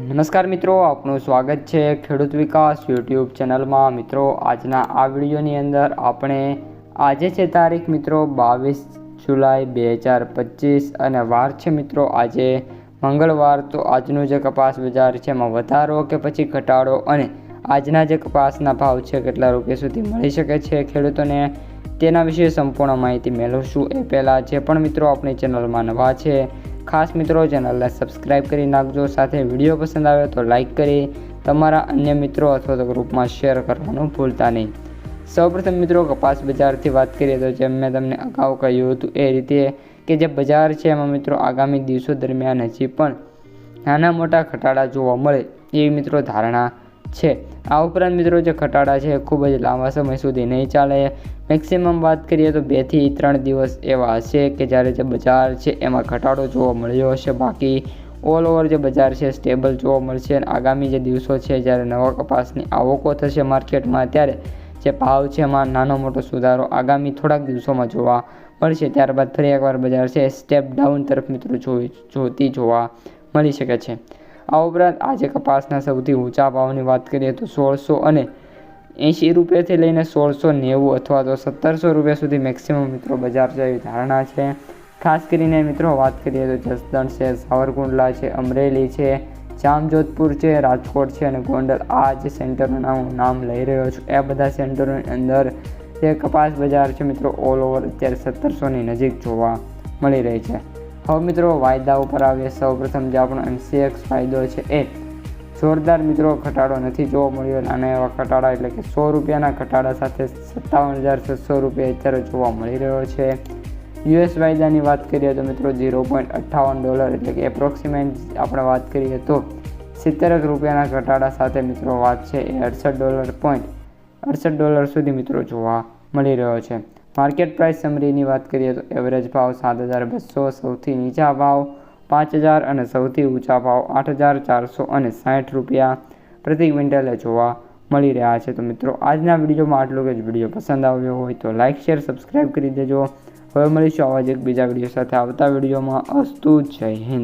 નમસ્કાર મિત્રો, આપનું સ્વાગત છે ખેડૂત વિકાસ યુટ્યુબ ચેનલમાં. મિત્રો, આજના આ વિડીયોની અંદર આપણે આજે છે તારીખ મિત્રો બાવીસ જુલાઈ બે હજાર પચીસ અને વાર છે મિત્રો આજે મંગળવાર. તો આજનું જે કપાસ બજાર છે એમાં વધારો કે પછી ઘટાડો અને આજના જે કપાસના ભાવ છે કેટલા રૂપિયા સુધી મળી શકે છે ખેડૂતોને તેના વિશે સંપૂર્ણ માહિતી મેળવશું. એ પહેલાં જે પણ મિત્રો આપણી ચેનલમાં નવા છે ખાસ મિત્રો ચેનલને સબસ્ક્રાઈબ કરી નાખજો. સાથે વીડિયો પસંદ આવે તો લાઇક કરી તમારા અન્ય મિત્રો અથવા તો ગ્રુપમાં શેર કરવાનું ભૂલતા નહીં. સૌપ્રથમ મિત્રો કપાસ બજારથી વાત કરીએ તો જેમ મેં તમને અગાઉ કહ્યું હતું એ રીતે કે જે બજાર છે એમાં મિત્રો આગામી દિવસો દરમિયાન હજી પણ નાના મોટા ઘટાડા જોવા મળે એવી મિત્રો ધારણા છે. આ ઉપરાંત મિત્રો જે ઘટાડા છે એ ખૂબ જ લાંબા સમય સુધી નહીં ચાલે. મેક્સિમમ વાત કરીએ તો બેથી ત્રણ દિવસ એવા હશે કે જ્યારે જે બજાર છે એમાં ઘટાડો જોવા મળ્યો હશે. બાકી ઓલ ઓવર જે બજાર છે સ્ટેબલ જોવા મળશે અને આગામી જે દિવસો છે જ્યારે નવા કપાસની આવકો થશે માર્કેટમાં ત્યારે જે ભાવ છે એમાં નાનો મોટો સુધારો આગામી થોડાક દિવસોમાં જોવા મળશે. ત્યારબાદ ફરી એકવાર બજાર છે સ્ટેપ ડાઉન તરફ મિત્રો જોઈ જોતી જોવા મળી શકે છે. આ ઉપરાંત આજે કપાસના સૌથી ઊંચા ભાવની વાત કરીએ તો સોળસો અને એંશી રૂપિયાથી લઈને સોળસો નેવું અથવા તો સત્તરસો રૂપિયા સુધી મેક્સિમમ મિત્રો બજાર છે એવી ધારણા છે. ખાસ કરીને મિત્રો વાત કરીએ તો જસદણ છે, સાવરકુંડલા છે, અમરેલી છે, જામજોધપુર છે, રાજકોટ છે અને ગોંડલ. આ જે સેન્ટરોના હું નામ લઈ રહ્યો છું. એ બધા સેન્ટરોની અંદર જે કપાસ બજાર છે મિત્રો ઓલ ઓવર અત્યારે સત્તરસોની નજીક જોવા મળી રહી છે. હવે મિત્રો, વાયદા ઉપર આવીએ. સૌપ્રથમ જે આપણો એમસીએક્સ ફાયદો છે એ જોરદાર મિત્રો, ઘટાડો નથી જોવા મળ્યો. નાના એવા ઘટાડા એટલે કે સો રૂપિયાના ઘટાડા સાથે સત્તાવન હજાર છસો રૂપિયા અત્યારે જોવા મળી રહ્યો છે. યુએસ વાયદાની વાત કરીએ તો મિત્રો ઝીરો પોઈન્ટ અઠ્ઠાવન ડોલર એટલે કે એપ્રોક્સિમેટ આપણે વાત કરીએ તો સિત્તેરક રૂપિયાના ઘટાડા સાથે મિત્રો વાત છે એ અડસઠ ડોલર પોઈન્ટ અડસઠ ડોલર સુધી મિત્રો જોવા મળી રહ્યો છે. માર્કેટ પ્રાઇસ સમરીની વાત કરીએ તો એવરેજ ભાવ સાત હજાર બસો, સૌથી નીચા ભાવ પાંચ હજાર અને સૌથી ઊંચા ભાવ આઠ હજાર ચારસો અને સાઠ રૂપિયા પ્રતિ ક્વિન્ટલે જોવા મળી રહ્યા છે. તો મિત્રો, આજના વિડીયોમાં આટલું જ. વીડિયો પસંદ આવ્યો હોય તો લાઇક, શેર સબસ્ક્રાઈબ કરી દેજો. હવે મળીશું આવા જ એક બીજા વીડિયો સાથે આવતા વિડીયોમાં. અસ્તુ, જય હિન્દ.